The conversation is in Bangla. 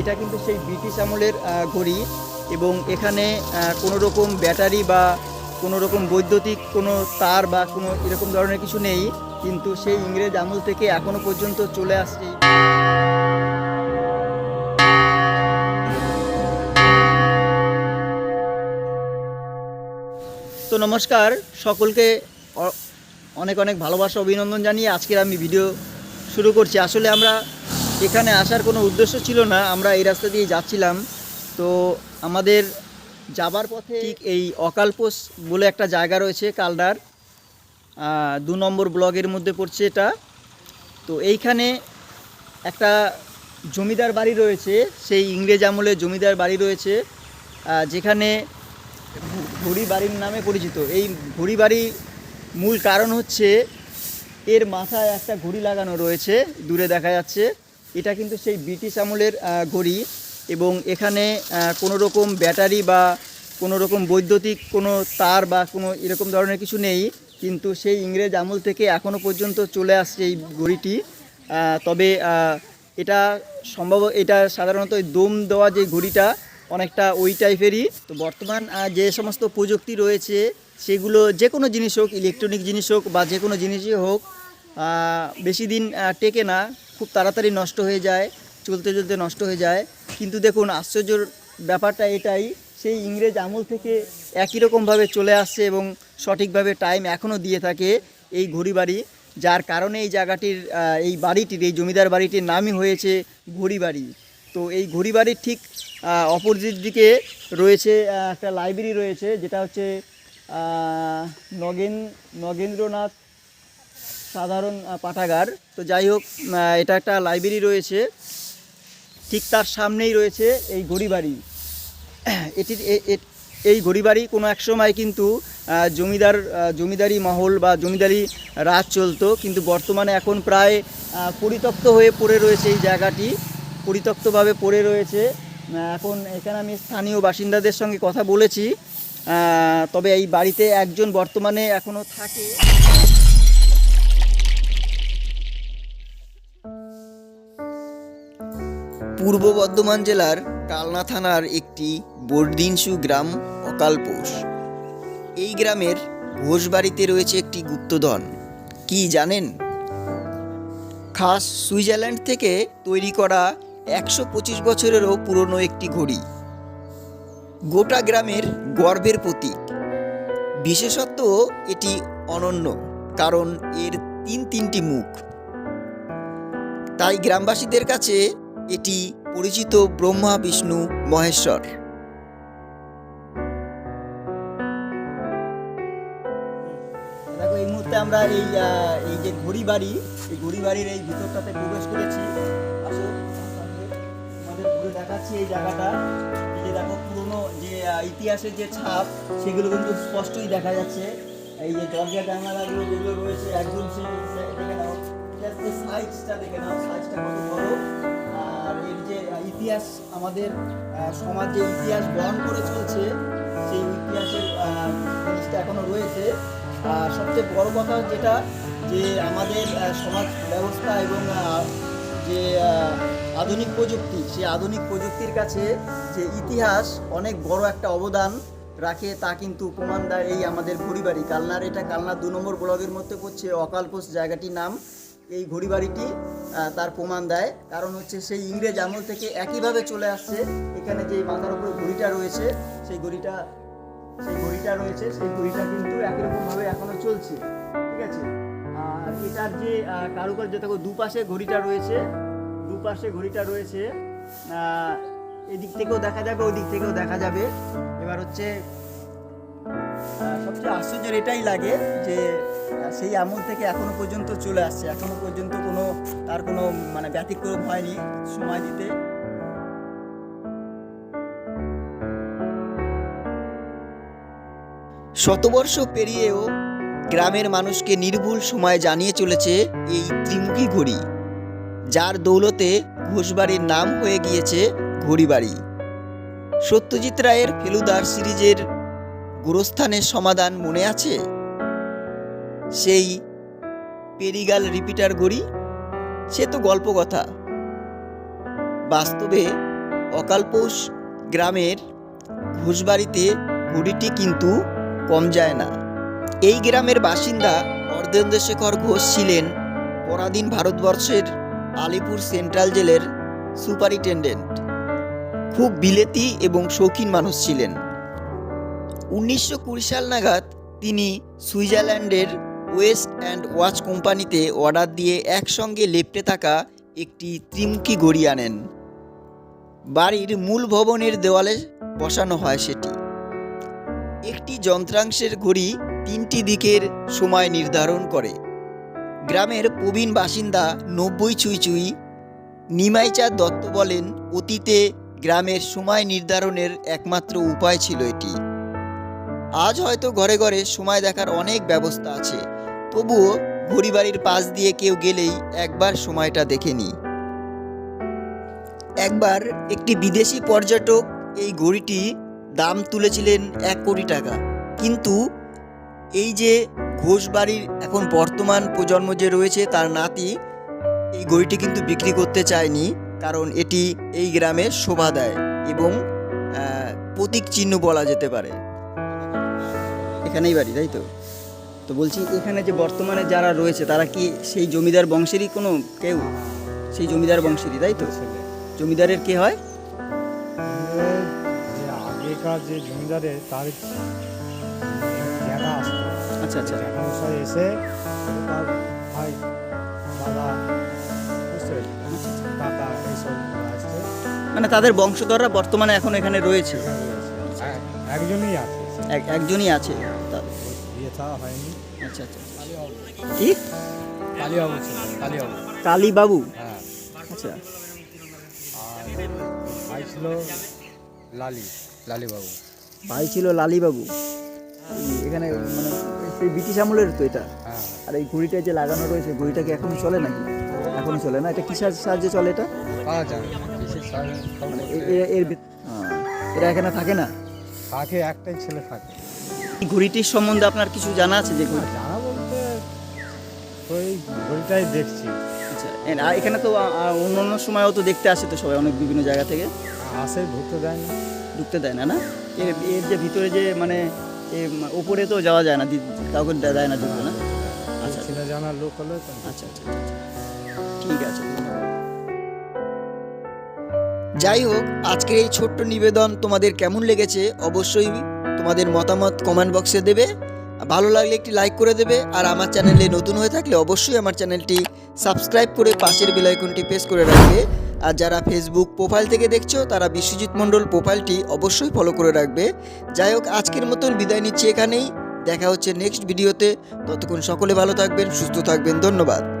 এটা কিন্তু সেই ব্রিটিশ আমলের ঘড়ি এবং এখানে কোনো রকম ব্যাটারি বা কোনো রকম বৈদ্যুতিক কোনো তার বা কোনো এরকম ধরনের কিছু নেই, কিন্তু সেই ইংরেজ আমল থেকে এখনও পর্যন্ত চলে আসছে। তো নমস্কার, সকলকে অনেক অনেক ভালোবাসা, অভিনন্দন জানিয়ে আজকের আমি ভিডিও শুরু করছি। আসলে আমরা এখানে আসার কোনো উদ্দেশ্য ছিল না, আমরা এই রাস্তা দিয়ে যাচ্ছিলাম। তো আমাদের যাবার পথে ঠিক এই অকালপোষ বলে একটা জায়গা রয়েছে কালডার দু নম্বর ব্লগের মধ্যে পড়ছে এটা। তো এইখানে একটা জমিদার বাড়ি রয়েছে, সেই ইংরেজ আমলে জমিদার বাড়ি রয়েছে যেখানে ঘুড়ি বাড়ির নামে পরিচিত। এই ঘুড়ি বাড়ি মূল কারণ হচ্ছে, এর মাথায় একটা ঘড়ি লাগানো রয়েছে, দূরে দেখা যাচ্ছে। এটা কিন্তু সেই ব্রিটিশ আমলের ঘড়ি এবং এখানে কোনো রকম ব্যাটারি বা কোনো রকম বৈদ্যুতিক কোনো তার বা কোনো এরকম ধরনের কিছু নেই, কিন্তু সেই ইংরেজ আমল থেকে এখনও পর্যন্ত চলে আসছে এই ঘড়িটি। তবে এটা সম্ভব, এটা সাধারণত দম দেওয়া যে ঘড়িটা অনেকটা ওই টাইপেরই। তো বর্তমান যে সমস্ত প্রযুক্তি রয়েছে, সেগুলো যে কোনো জিনিস হোক, ইলেকট্রনিক জিনিস হোক বা যে কোনো জিনিসই হোক বেশি দিন টেকে না। খুব তাড়াতাড়ি নষ্ট হয়ে যায়, চলতে চলতে নষ্ট হয়ে যায়। কিন্তু দেখুন, আশ্চর্যর ব্যাপারটা এটাই, সেই ইংরেজ আমল থেকে একই রকমভাবে চলে আসছে এবং সঠিকভাবে টাইম এখনও দিয়ে থাকে এই ঘড়ি বাড়ি, যার কারণে এই জায়গাটির এই বাড়িটির, এই জমিদার বাড়িটির নামই হয়েছে ঘড়ি বাড়ি। তো এই ঘড়ি বাড়ির ঠিক অপোজিট দিকে রয়েছে একটা লাইব্রেরি রয়েছে, যেটা হচ্ছে নগেন, নগেন্দ্রনাথ সাধারণ পাঠাগার। তো যাই হোক এটা একটা লাইব্রেরি রয়েছে। ঠিক তার সামনেই রয়েছে এই ঘড়িবাড়ি এটির এই ঘড়িবাড়ি কোনো এক সময় কিন্তু জমিদার জমিদারি মহল বা জমিদারি রাজ চলতো। কিন্তু বর্তমানে এখন প্রায় পরিত্যক্ত হয়ে পড়ে রয়েছে এই জায়গাটি। পরিত্যক্তভাবে পড়ে রয়েছে। এখন এখানে আমি স্থানীয় বাসিন্দাদের সঙ্গে কথা বলেছি। তবে এই বাড়িতে একজন বর্তমানে এখনও থাকে। পূর্ব বর্ধমান জেলার কালনা থানার একটি বর্দিনসু গ্রাম অকালপোষ এই গ্রামের ঘোষবাড়িতে রয়েছে একটি গুপ্তধন। কি জানেন? খাস সুইজারল্যান্ড থেকে তৈরি করা একশো পঁচিশ বছরেরও পুরনো একটি ঘড়ি। গোটা গ্রামের গর্বের প্রতীক। বিশেষত এটি অনন্য, কারণ এর তিন তিনটি মুখ। তাই গ্রামবাসীদের কাছে এটি পরিচিত ব্রহ্মা, বিষ্ণু, মহেশ্বর। দেখো, এই মুহূর্তে আমরা এই এই যে ঘড়ি বাড়ি, এই ঘড়ি বাড়ির এই ভিতরটাতে প্রবেশ করেছি। আসো, আমাদের ঘুরে দেখাচ্ছি এই জায়গাটা। এই যে দেখো, পুরনো যে ইতিহাসের যে ছাপ, সেগুলো কিন্তু স্পষ্টই দেখা যাচ্ছে। এই যে দরজা জানালাগুলো যেগুলো রয়েছে, একদম সেই দেখে নাও সাইজটা দেখে নাও সাইজটা কত বড়। আর এর যে ইতিহাস, আমাদের সমাজ ইতিহাস বহন করে চলছে, সেই ইতিহাসের জিনিসটা এখনও রয়েছে। আর সবচেয়ে বড় কথা যেটা, যে আমাদের সমাজ ব্যবস্থা এবং যে আধুনিক প্রযুক্তি, সেই আধুনিক প্রযুক্তির কাছে যে ইতিহাস অনেক বড় একটা অবদান রাখে, তা কিন্তু প্রমাণ দেয় এই আমাদের পরিবারই। কালনার এটা কালনার দু নম্বর ব্লগের মধ্যে পড়ছে, অকালপোষ জায়গাটির নাম। এই ঘড়ি বাড়িটি তার প্রমাণ দেয়। কারণ হচ্ছে সেই ইংরেজ আমল থেকে একইভাবে চলে আসছে। এখানে যে মাথার উপরে ঘড়িটা রয়েছে, সেই ঘড়িটা সেই ঘড়িটা রয়েছে, সেই ঘড়িটা কিন্তু একই রকমভাবে এখনও চলছে। ঠিক আছে? আর এটার যে কারুকার্য, দেখো, দুপাশে ঘড়িটা রয়েছে, দুপাশে ঘড়িটা রয়েছে। এদিক থেকেও দেখা যাবে ওই দিক থেকেও দেখা যাবে। এবার হচ্ছে সবচেয়ে আশ্চর্যের এটাই লাগে যে সেই আমল থেকে এখনও পর্যন্ত চলে আসছে। এখনও পর্যন্ত কোনো, তার কোনো মানে ব্যতিক্রম হয়নি সময় দিতে। শতবর্ষ পেরিয়েও গ্রামের মানুষকে নির্ভুল সময় জানিয়ে চলেছে এই ত্রিমুখী ঘড়ি, যার দৌলতে ঘোষবাড়ির নাম হয়ে গিয়েছে ঘড়িবাড়ি। সত্যজিৎ রায়ের ফেলুদার সিরিজের গোরস্থানের সমাধান মনে আছে? সেই পেরিগাল রিপিটার ঘড়ি সে তো গল্প কথা বাস্তবে অকালপৌষ গ্রামের ঘুষবাড়িতে ঘুড়িটি কিন্তু কম যায় না। এই গ্রামের বাসিন্দা অর্ধেন্দ্রশেখর ঘোষ ছিলেন পরাধীন ভারতবর্ষের আলিপুর সেন্ট্রাল জেলের সুপারিনটেন্ডেন্ট। খুব বিলেতি এবং শৌখিন মানুষ ছিলেন। উনিশশো কুড়ি সাল নাগাদ তিনি সুইজারল্যান্ডের ওয়েস্ট অ্যান্ড ওয়াচ কোম্পানিতে অর্ডার দিয়ে একসঙ্গে লেপ্টে থাকা একটি ত্রিমুখী ঘড়ি আনেন। বাড়ির মূল ভবনের দেওয়ালে বসানো হয় সেটি। একটি যন্ত্রাংশের ঘড়ি তিনটি দিকের সময় নির্ধারণ করে। গ্রামের প্রবীণ বাসিন্দা নব্বই চুই চুই নিমাইচাঁদ দত্ত বলেন, অতীতে গ্রামের সময় নির্ধারণের একমাত্র উপায় ছিল এটি। আজ হয়তো ঘরে ঘরে সময় দেখার অনেক ব্যবস্থা আছে। তবুও ঘড়ি বাড়ির পাশ দিয়ে কেউ গেলেই একবার সময়টা দেখে নিই। একবার একটি বিদেশি পর্যটক এই ঘড়িটি দাম তুলেছিলেন এক কোটি টাকা। কিন্তু এই যে ঘোষ বাড়ির এখন বর্তমান প্রজন্ম যে রয়েছে তার নাতি, এই ঘড়িটি কিন্তু বিক্রি করতে চায়নি কারণ এটি এই গ্রামে শোভা দেয় এবং প্রতীক চিহ্ন বলা যেতে পারে। এখানেই বাড়ি তাই তো? তো বলছি এখানে যে বর্তমানে যারা রয়েছে তারা কি সেই জমিদার বংশেরই কোনো কেউ? সেই জমিদার বংশেরই তাই তো? জমিদারের কে হয়? আগেকার যে জমিদারের তার আসতো। আচ্ছা আচ্ছা। এসে তার ভাই দাদা বুঝতে পেরেছি এইসব আসছে। মানে তাদের বংশধররা বর্তমানে এখন এখানে রয়েছে। এক- একজনই আছে। একজনই আছে। হয়নি। আচ্ছা আচ্ছা কালীবাবু কি? কালীবাবু ছিল কালীবাবু। কালীবাবু? হ্যাঁ। আচ্ছা। আর ভাই ছিল লালি লালিবাবু। ভাই ছিল লালিবাবু। এখানে মানে সেই ব্রিটিশ আমলের তো এটা। হ্যাঁ। আর এই ঘড়িটা যে লাগানো রয়েছে ঘড়িটা কি এখন চলে নাকি? এখন চলে না? এটা কিসের সাহায্যে চলে এটা? মানে এর এরা এখানে থাকে না? থাকে একটাই ছেলে থাকে। এই ঘড়িটির সম্বন্ধে আপনার কিছু জানা আছে যে ঘড়ি জানা বলতে ওই ঘড়িটাই দেখছি। আচ্ছা আর এখানে তো অন্য অন্য সময়ও তো দেখতে আসে তো সবাই অনেক বিভিন্ন জায়গা থেকে। আসে ঢুকতে দেয় না। ঢুকতে দেয় না না? এর এর যে ভিতরে যে মানে উপরে তো যাওয়া যায় না কাউকে দেয় না ঢুকতে না? আচ্ছা। চিনা জানার লোক হলে আচ্ছা আচ্ছা আচ্ছা। ঠিক আছে যাই হোক আজকের এই ছোট্ট নিবেদন তোমাদের কেমন লেগেছে অবশ্যই তোমাদের মতামত কমেন্ট বক্সে দেবে। ভালো লাগলে একটি লাইক করে দেবে। আর আমার চ্যানেলে নতুন হয়ে থাকলে অবশ্যই আমার চ্যানেলটি সাবস্ক্রাইব করে পাশের বেল আইকনটি প্রেস করে রাখবে। আর যারা ফেসবুক প্রোফাইল থেকে দেখছ, তারা বিশ্বজিৎ মণ্ডল প্রোফাইলটি অবশ্যই ফলো করে রাখবে। যাই হোক, আজকের মতন বিদায় নিচ্ছি এখানেই। দেখা হচ্ছে নেক্সট ভিডিওতে ততক্ষণ সকলে ভালো থাকবেন, সুস্থ থাকবেন। ধন্যবাদ।